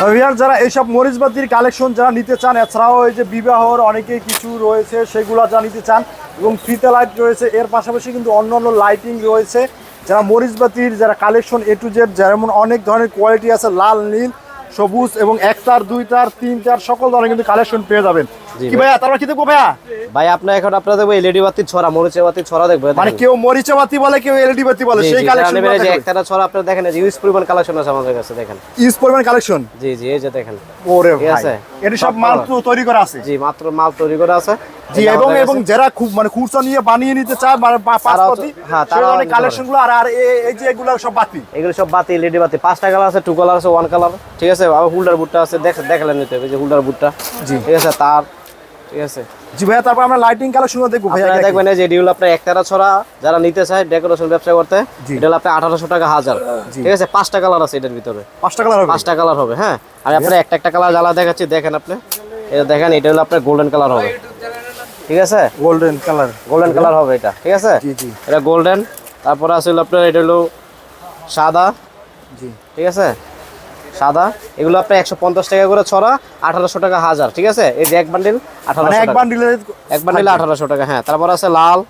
Viewer যারা এইসব মরিচবাতির collection যারা নিতে চান, এছাড়াও এই যে বিবাহর অনেকে কিছু রয়েছে, সেগুলো যা নিতে চান এবং ফিতে লাইট রয়েছে, এর পাশাপাশি কিন্তু অন্য অন্য লাইটিং রয়েছে। যারা মরিচবাতির যারা কালেকশন এ টু জেড যেমন অনেক ধরনের কোয়ালিটি আছে, লাল, নীল সবুজ এবং এক তার দুই তার তিন তার সকল ধরনের কিন্তু কালেকশন পেয়ে যাবেন। কি ভাইয়া তারপর কি দেখব ভাইয়া? ভাই এখন আপনারা দেখব এলইডি বাতির ছড়া মরিচের বাতির ছড়া দেখব মানে কেউ মরিচা বাতি বলে কেউ এলইডি বাতি বলে সেই কালেকশন যে একটা ছড়া আপনারা দেখেন যে ইউজ পরিমাণ কালেকশন আছে আমাদের কাছে দেখেন। ইউজ পরিমাণ কালেকশন জি জি এই যে দেখেন। ওরে ভাই এটা সব মাল তো তৈরি করা আছে। জি মাত্র মাল তৈরি করা আছে। জি এবং এবং যারা খুব মানে নিয়ে বানিয়ে নিতে চায় মানে হ্যাঁ, গুলো আর আর এই যে এগুলো সব বাতি। এগুলো সব বাতি এলইডি বাতি পাঁচটা কালার আছে টু কালার আছে ওয়ান কালার ঠিক আছে আবার হুল্ডার বুটটা আছে দেখ দেখালেন নিতে হবে যে হুল্ডার বুটটা জি। ঠিক আছে তার ঠিক আছে। জি ভাইয়া তারপর আমরা লাইটিং কালেকশন দেখব ভাইয়া আপনারা দেখবেন যে হলো আপনার একতারা ছড়া যারা নিতে চায় ডেকোরেশন ব্যবসা করতে এটা আপনার আঠারোশো টাকা হাজার। ঠিক আছে পাঁচটা কালার আছে এটার ভিতরে। পাঁচটা কালার হবে। পাঁচটা কালার হবে হ্যাঁ। আর আপনার একটা একটা কালার জ্বালা দেখাচ্ছি দেখেন আপনি। এটা দেখেন এটা হলো আপনার গোল্ডেন কালার হবে। ঠিক আছে? গোল্ডেন কালার গোল্ডেন কালার হবে এটা ঠিক আছে? জি জি। এটা গোল্ডেন তারপরে আছে হলো আপনার এটা হলো সাদা জি। ঠিক আছে? সাদা এগুলো আপনার একশো পঞ্চাশ টাকা করে ছড়া আঠারোশো টাকা হাজার ঠিক আছে? এই যে এক বান্ডিল মানে আঠারোশো এক টাকা। বান্ডিলে এক বান্ডিলে আঠারোশো টাকা হ্যাঁ তারপর আছে লাল।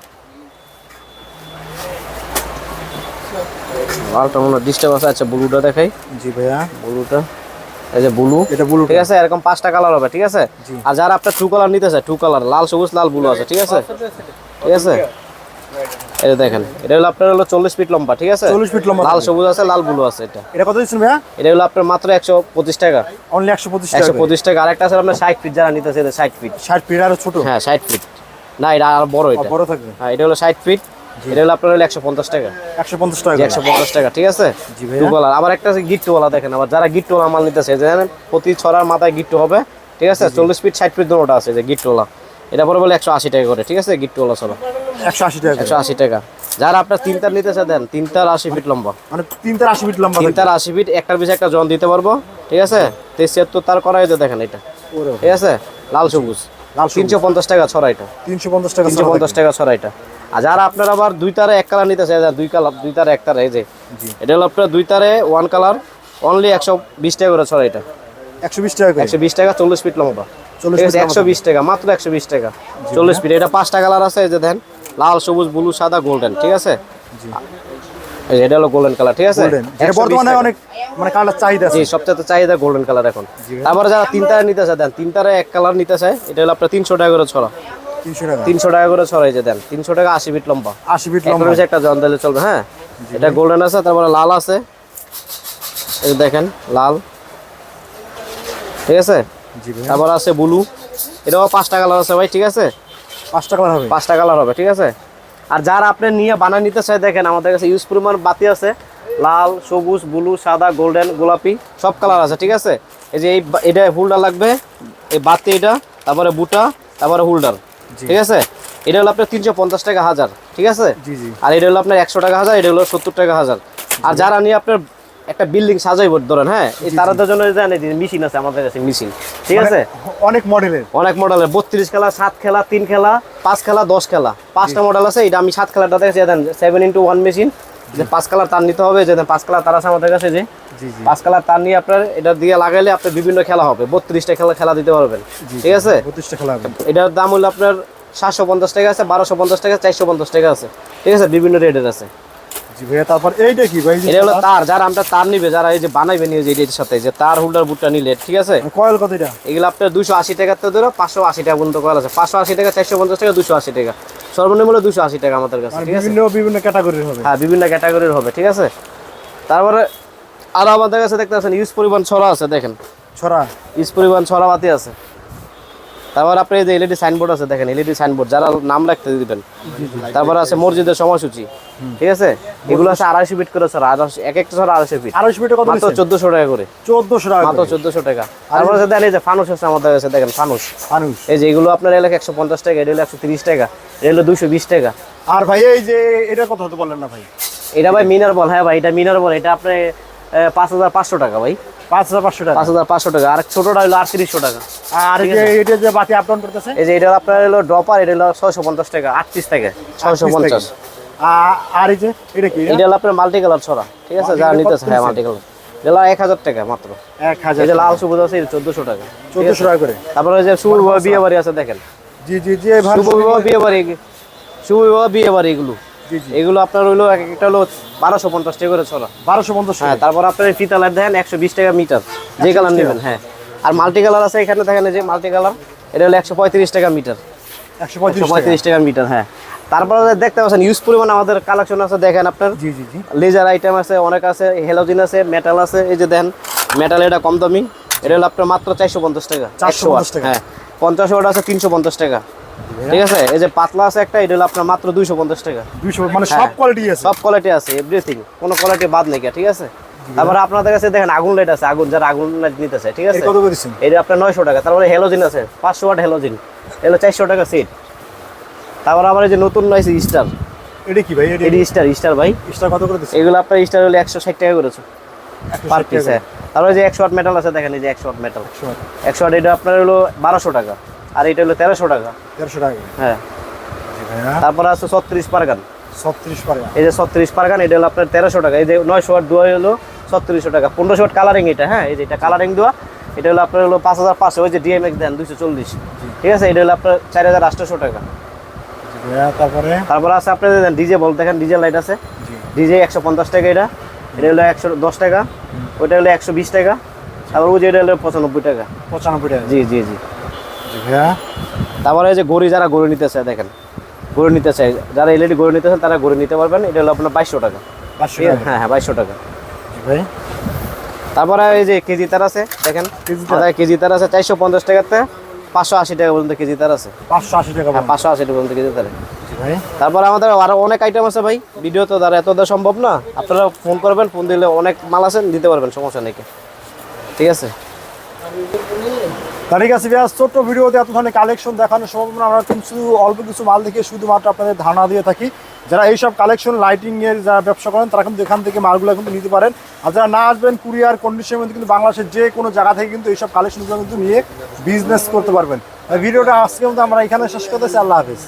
লালটা মনে ডিস্টার্ব আছে আচ্ছা ব্লুটা দেখাই। জি ভাইয়া। ব্লুটা এই যে ব্লু। এটা ব্লু ঠিক আছে এরকম পাঁচটা কালার হবে ঠিক আছে? আর যারা আপনার টু কালার নিতে চায় টু কালার লাল সবুজ লাল ব্লু আছে ঠিক আছে? ঠিক আছে? এই যে দেখেন এটা হলো আপনার হলো চল্লিশ ফিট লম্বা ঠিক আছে? 40 ফিট লম্বা লাল সবুজ আছে লাল ব্লু আছে এটা। এটা কত দিচ্ছেন ভাইয়া? এটা হলো আপনার মাত্র একশো পঁচিশ টাকা। অনলি একশো পঁচিশ একশো পঁচিশ টাকা। আরেকটা আছে আপনার ষাট ফিট যারা নিতে চায় ষাট ফিট ষাট ফিট আর ছোট? হ্যাঁ ষাট ফিট না এটা আর বড় এটা। বড় থাকবে। হ্যাঁ এটা হলো ষাট ফিট এটা হলো আপনার হলো একশো পঞ্চাশ টাকা। একশো পঞ্চাশ টাকা একশো পঞ্চাশ টাকা ঠিক আছে? আবার একটা গিট্টুওয়ালা দেখেন আবার যারা গিট্টুওয়ালা মাল নিতেছে জানেন প্রতি ছড়ার মাথায় গিট্টু হবে ঠিক আছে? চল্লিশ ফিট ষাট ফিট আছে যে গিট্টুওয়ালা এটা পরে বলে একশো আশি টাকা করে ঠিক আছে? গিট্টুওয়ালা একশো আশি টাকা একশো আশি টাকা। যারা আপনার তিনটার নিতেছে দেন তিনটার আশি ফিট লম্বা। মানে তিন তার আশি ফিট লম্বা। তিনটার আশি ফিট একটার পিছিয়ে একটা জন দিতে পারব ঠিক আছে? তেইশ ছিয়াত্তর তার করা হয়েছে দেখেন এটা ঠিক আছে? লাল সবুজ। লাল সবুজ। তিনশো পঞ্চাশ টাকা ছড়া এটা। তিনশো পঞ্চাশ টাকা তিনশো পঞ্চাশ টাকা ছড়া এটা। আর যারা আপনার আবার দুই তারে এক কালার নিতে চাই দুই কালার দুই তারে এক তারে এই যে। এটা হলো আপনার দুই তারে ওয়ান কালার অনলি একশো বিশ টাকা করে ছড়া এটা। একশো বিশ টাকা একশো বিশ টাকা চল্লিশ ফিট লম্বা। 40 ঠিক আছে feet একশো বিশ টাকা মাত্র একশো বিশ টাকা চল্লিশ ফিট এটা পাঁচটা কালার আছে এই যে দেন লাল সবুজ ব্লু সাদা গোল্ডেন ঠিক আছে? এটা হলো গোল্ডেন কালার ঠিক আছে? গোল্ডেন এটা 120 বর্তমানে অনেক মানে কালার চাহিদা জি সবচেয়ে চাহিদা গোল্ডেন কালার এখন। তারপরে যারা তিন তারে নিতে চায় দেন তিন তারে এক কালার নিতে চায় এটা হলো আপনার তিনশো টাকা করে ছড়া। তিনশো টাকা। করে দেন। তিনশো টাকা আশি ফিট লম্বা। আশি ফিট লম্বা। একটা জন দিলে চলবে হ্যাঁ? এটা গোল্ডেন আছে তারপরে লাল আছে। এই দেখেন লাল। ঠিক আছে? তারপর আছে ব্লু এটাও পাঁচটা কালার আছে ভাই ঠিক আছে? পাঁচটা কালার হবে। পাঁচটা কালার হবে ঠিক আছে? আর যারা আপনি নিয়ে বানায় নিতে চায় দেখেন আমাদের কাছে ইউজ পরিমাণ বাতি আছে। লাল সবুজ ব্লু সাদা গোল্ডেন গোলাপি সব কালার আছে ঠিক আছে? এই যে এই এটা হুল্ডার লাগবে। এই বাতি এটা তারপরে বুটা তারপরে হুল্ডার ঠিক আছে? এটা হলো আপনার তিনশো পঞ্চাশ টাকা হাজার ঠিক আছে? আর এটা হলো আপনার একশো টাকা হাজার এটা হলো সত্তর টাকা হাজার। আর যারা নিয়ে আপনার একটা বিল্ডিং সাজাইব ধরেন হ্যাঁ? এই তারাদের জন্য মেশিন আছে আমাদের কাছে মেশিন ঠিক আছে? অনেক মডেলের। অনেক মডেলের বত্রিশ খেলা সাত খেলা তিন খেলা পাঁচ খেলা দশ খেলা। পাঁচটা মডেল আছে এটা আমি সাত খেলাটা দেখেছি then seven into one machine যে পাঁচ কালার তার নিতে হবে যে পাঁচ কালার তার আছে আমাদের কাছে যে। পাঁচ কালার তার নিয়ে আপনার এটা দিয়ে লাগাইলে আপনার বিভিন্ন খেলা হবে বত্রিশটা খেলা খেলা দিতে পারবেন। ঠিক আছে? বত্রিশটা খেলা এটার দাম হলো আপনার সাতশো পঞ্চাশ টাকা আছে বারোশো পঞ্চাশ টাকা চারশো পঞ্চাশ টাকা আছে। ঠিক আছে? বিভিন্ন রেটের আছে। জি ভাইয়া তারপর এইটা কি ভাই? এটা হলো তার যারা আমরা তার নিবে যারা এই যে বানাইবে নিয়ে যে এটার সাথে যে তার হোল্ডার বুটটা নিলে ঠিক আছে? কয়েল কত এটা? এগুলো আপনার দুশো আশি টাকার তো ধরো পাঁচশো আশি টাকা পর্যন্ত করা আছে। পাঁচশো আশি টাকা চারশো পঞ্চাশ টাকা দুশো আশি টাকা। সর্বনিম্ন দুশো আশি টাকা আমাদের কাছে মানে ঠিক আছে? বিভিন্ন বিভিন্ন ক্যাটাগরির হবে। হ্যাঁ বিভিন্ন ক্যাটাগরির হবে ঠিক আছে? তারপরে আরও আমাদের কাছে দেখতে পাচ্ছেন ইউজ পরিমাণ ছড়া আছে দেখেন। ছড়া? ইউজ পরিমাণ ছড়া বাতি আছে। তারপর আপনি এই যে এলইডি সাইনবোর্ড আছে দেখেন এলইডি সাইনবোর্ড যারা নাম রাখতে দিবেন। তারপর আছে মসজিদের সময়সূচি ঠিক আছে? এগুলো আছে আড়াইশো ফিট করে আড়াইশো এক একটা ছড়া আড়াইশো ফিট আড়াইশো ফিটে কত মাত্র চোদ্দশো টাকা করে। চোদ্দশো টাকা মাত্র চোদ্দশো টাকা। তারপরে আছে দেখেন এই যে ফানুস আছে আমাদের কাছে দেখেন ফানুস। মানুষ এই যে এগুলো আপনার এলাকা একশো পঞ্চাশ টাকা এটা হলো একশো তিরিশ টাকা এটা হলো দুশো বিশ টাকা। আর ভাই এই যে এটা কথা হতে বললেন না ভাই? এটা ভাই মিনার বল হ্যাঁ ভাই এটা মিনার বল এটা আপনি পাঁচ হাজার পাঁচশো টাকা ভাই। পাঁচ হাজার পাঁচশো টাকা। পাঁচ হাজার পাঁচশো টাকা। আর ছোটোটা হলো আটত্রিশশো টাকা। আর এটা যে বাতি আপ করতেছে? এই যে এটা আপনার হলো ড্রপার এটা হলো ছয়শো পঞ্চাশ টাকা আটত্রিশ টাকা ছয়শো পঞ্চাশ। আর এই যে এটা কি? এটা হলো আপনার মাল্টি কালার ছড়া ঠিক আছে? যারা Multi নিতে colour হ্যাঁ মাল্টি কালার এগুলো এক হাজার টাকা মাত্র। এক হাজার লাল সবুজ আছে চোদ্দশো টাকা চোদ্দশো টাকা করে। তারপরে ওই যে শুভ বিয়ে বাড়ি আছে দেখেন। জি জি জি শুভ বিয়ে বাড়ি শুভ বিয়ে বাড়ি এগুলো। এগুলো আপনার হইল এক একটা হলো বারোশো পঞ্চাশ টাকা করে ছড়া বারোশো পঞ্চাশ হ্যাঁ তারপর আপনার ফিতা লাইট দেখেন একশো বিশ টাকা মিটার। যে কালার নেবেন হ্যাঁ। আর মাল্টি কালার আছে এখানে দেখেন যে মাল্টি কালার এটা হলো একশো পঁয়ত্রিশ টাকা মিটার। একশো পঁয়ত্রিশ টাকা। মিটার হ্যাঁ। তারপরে দেখতে পাচ্ছেন ইউজ পরিমাণ আমাদের কালেকশন আছে দেখেন আপনার। জি জি জি। লেজার আইটেম আছে অনেক আছে হেলোজিন আছে মেটাল আছে এই যে দেন মেটাল এটা কম দামি। এটা হলো আপনার মাত্র চারশো পঞ্চাশ টাকা 450 100 watt, টাকা। হ্যাঁ। পঞ্চাশ ওয়াট আছে তিনশো পঞ্চাশ টাকা। ঠিক আছে? এই যে পাতলা আছে একটা এটা হলো আপনার মাত্র দুইশো পঞ্চাশ টাকা। দুইশো মানে সব হ্যাঁ। কোয়ালিটি আছে। সব কোয়ালিটি আছে এভরিথিং কোনো কোয়ালিটি বাদ নেই ঠিক আছে? তারপরে আপনাদের কাছে দেখেন আগুন লাইট আছে আগুন যারা আগুন লাইট নিতে চায় ঠিক আছে? কত করেছেন এটা আপনার নয়শো টাকা তারপরে হেলোজিন আছে পাঁচশো ওয়াট হেলোজিন এগুলো চারশো টাকা সিট তারপর আবার এই যে নতুন নয় স্টার এটা কি ভাই? এটা স্টার স্টার ভাই। এক্সট্রা কত করে দিচ্ছেন? এগুলো আপনার স্টার হলে একশো ষাট টাকা করেছে। পার পিস হ্যাঁ। তারপরে যে একশো ওয়াট মেটাল আছে দেখেন এই যে একশো ওয়াট মেটাল একশো ওয়াট এটা আপনার হলো বারোশো টাকা। আর এটা হলো তেরোশো টাকা। দেড়শো টাকা। হ্যাঁ। তারপরে আছে ছত্রিশ পারগান। ছত্রিশ পারে এই যে ছত্রিশ পারগান এটা হলো আপনার তেরোশো টাকা। এই যে নয়শো ওয়াট দোয়া হলো ছত্রিশশো টাকা। পনেরোশো ওয়াট কালারিং এটা হ্যাঁ? এই যে এটা কালারিং দেওয়া এটা হলো আপনার হলো পাঁচ হাজার পাঁচশো। ওই যে ডিএমএক্স দেন দুশো চল্লিশ। ঠিক আছে? এটা হলো আপনার চার হাজার আটশোশো টাকা। তারপরে? তারপরে আছে আপনার ডিজে বল। দেখেন ডিজে লাইট আছে। জি। ডিজে একশো পঞ্চাশ টাকা এটা। এটা হলো একশো দশ টাকা। ওইটা হলো একশো বিশ টাকা। তারপর ওই যে এটা হলো পঁচানব্বই টাকা। পঁচানব্বই টাকা। জি জি জি। ভাইয়া তারপরে এই যে গড়ি যারা গড়ে নিতে চায় দেখেন। গড়ে নিতে চায় যারা এলইডি গড়ে নিতে চান তারা গড়ে নিতে পারবেন। এটা হলো আপনার বাইশশো টাকা। হ্যাঁ হ্যাঁ বাইশশো টাকা। ভাই। তারপরে এই যে কেজি তার আছে দেখেন। কেজি তার? আছে চারশো পঞ্চাশ টাকাতে। পাঁচশো আশি টাকা পর্যন্ত কেজি তার আছে। পাঁচশো আশি টাকা হ্যাঁ পাঁচশো আশি টাকা পর্যন্ত কেজি তার। তারপর আমাদের আরও অনেক আইটেম আছে ভাই। ভিডিও তো দ্বারা এত দেওয়া সম্ভব না। আপনারা ফোন করবেন ফোন দিলে অনেক মাল আছেন দিতে পারবেন সমস্যা নেই। ঠিক আছে? তা ঠিক আছে ভাইয়া ছোট্ট ভিডিওতে এত ধরনের কালেকশন দেখানো সম্ভব না আমরা কিছু অল্প কিছু মাল দেখে শুধুমাত্র আপনাদের ধারণা দিয়ে থাকি। যারা এইসব কালেকশন লাইটিংয়ের যারা ব্যবসা করেন, তারা কিন্তু এখান থেকে মালগুলো কিন্তু নিতে পারেন। আর যারা না আসবেন কুরিয়ার কন্ডিশনের মধ্যে কিন্তু বাংলাদেশের যে কোনো জায়গা থেকে কিন্তু এইসব কালেকশনগুলো কিন্তু নিয়ে বিজনেস করতে পারবেন। ভিডিওটা আজকে কিন্তু আমরা এখানে শেষ করতেছি, আল্লাহ হাফিজ।